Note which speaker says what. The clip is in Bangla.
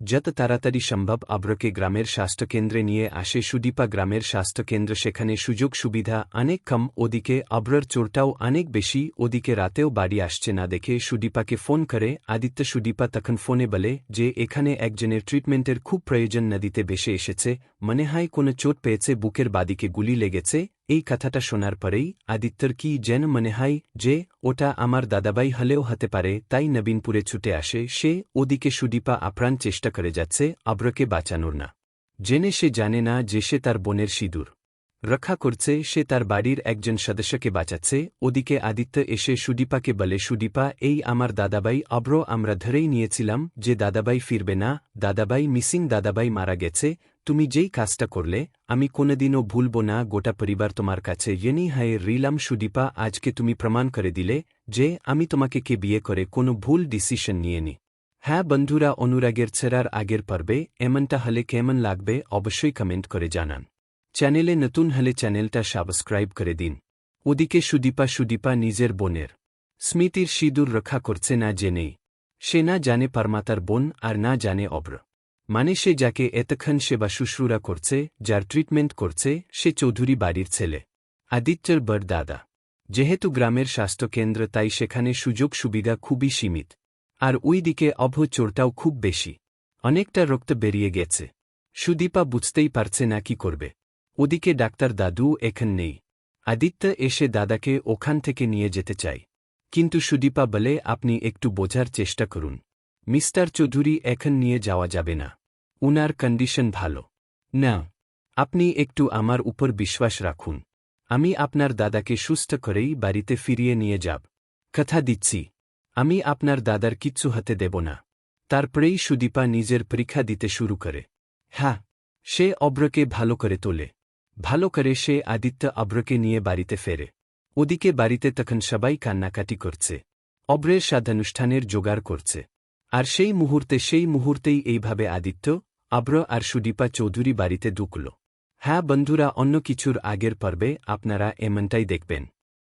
Speaker 1: যত তাড়াতাড়ি সম্ভব আব্রকে গ্রামের স্বাস্থ্যকেন্দ্রে নিয়ে আসে সুদীপা গ্রামের স্বাস্থ্যকেন্দ্র, সেখানে সুযোগ সুবিধা অনেক কম, ওদিকে আব্রর চোরটাও অনেক বেশি, ওদিকে রাতেও বাড়ি আসছে না দেখে সুদীপাকে ফোন করে, আদিত্য, সুদীপা তখন ফোনে বলে যে এখানে একজনের ট্রিটমেন্টের খুব প্রয়োজন, নদীতে বেশে এসেছে, মনে হয় কোনো চোট পেয়েছে, বুকের বাদিকে গুলি লেগেছে। এই কথাটা শোনার পরেই আদিত্যর কি যেন মনে হয় যে, ওটা আমার দাদাবাই হলেও হতে পারে, তাই নবীনপুরে ছুটে আসে, সে ওদিকে সুদীপা আপ্রাণ চেষ্টা করে যাচ্ছে, আব্রকে বাঁচানোর না। জেনে সে জানে না যে সে তার বোনের সিঁদুর। রক্ষা করছে সে তার বাড়ির একজন সদস্যকে বাঁচাচ্ছে, ওদিকে আদিত্য এসে সুদীপাকে বলে, সুদীপা, এই আমার দাদাবাই অব্র, আমরা ধরেই নিয়েছিলাম যে দাদাবাই ফিরবে না দাদাবাই মিসিং দাদাবাই মারা গেছে, তুমি যেই কাজটা করলে, আমি কোনোদিনও ভুলব না, গোটা পরিবার তোমার কাছে ইয়েনি হায় রিলাম সুদীপা, আজকে তুমি প্রমাণ করে দিলে যে আমি তোমাকে কে বিয়ে করে কোনো ভুল ডিসিশন নিয়েনি। হ্যাঁ বন্ধুরা, অনুরাগের ছেড়ার আগের পর্বে এমনটা হলে কেমন লাগবে, অবশ্যই কমেন্ট করে জানান। চ্যানেলে নতুন হলে চ্যানেলটা সাবস্ক্রাইব করে দিন। ওদিকে সুদীপা সুদীপা নিজের বোনের। স্মৃতির সিঁদুর রক্ষা করছে না জেনেই সে না জানে পারমাতার বোন আর না জানে অব্র। মানে সে যাকে এতক্ষণ সেবা শুশ্রূরা করছে, যার ট্রিটমেন্ট করছে, সে চৌধুরী বাড়ির ছেলে। আদিত্যর বর দাদা। যেহেতু গ্রামের স্বাস্থ্যকেন্দ্র তাই সেখানে সুযোগ সুবিধা খুবই সীমিত। আর ওই দিকে অভ চোরটাও খুব বেশি। অনেকটা রক্ত বেরিয়ে গেছে। সুদীপা বুঝতেই পারছে না কি করবে। ওদিকে ডাক্তার দাদু এখন নেই। আদিত্য এসে দাদাকে ওখান থেকে নিয়ে যেতে চাই কিন্তু সুদীপা বলে, আপনি একটু বোঝার চেষ্টা করুন। মিস্টার চৌধুরী এখন নিয়ে যাওয়া যাবে না। উনার কন্ডিশন ভালো। না, আপনি একটু আমার উপর বিশ্বাস রাখুন। আমি আপনার দাদাকে সুস্থ করেই বাড়িতে ফিরিয়ে নিয়ে যাব। কথা দিচ্ছি। আমি আপনার দাদার কিচ্ছু হাতে দেব না। তারপরেই সুদীপা নিজের পরীক্ষা দিতে শুরু করে। হ্যাঁ সে অব্রকে ভালো করে তোলে। ভালো করে সে আদিত্য অব্রকে নিয়ে বাড়িতে ফেরে। ওদিকে বাড়িতে তখন সবাই কান্নাকাটি করছে। অব্রের সাধানুষ্ঠানের জোগাড় করছে। আর সেই মুহূর্তে, সেই মুহূর্তেই এইভাবে আদিত্য আব্র আর সুদীপা চৌধুরী বাড়িতে ঢুকল। হ্যাঁ বন্ধুরা, অন্য কিছুর আগের পর্বে আপনারা এমনটাই দেখবেন।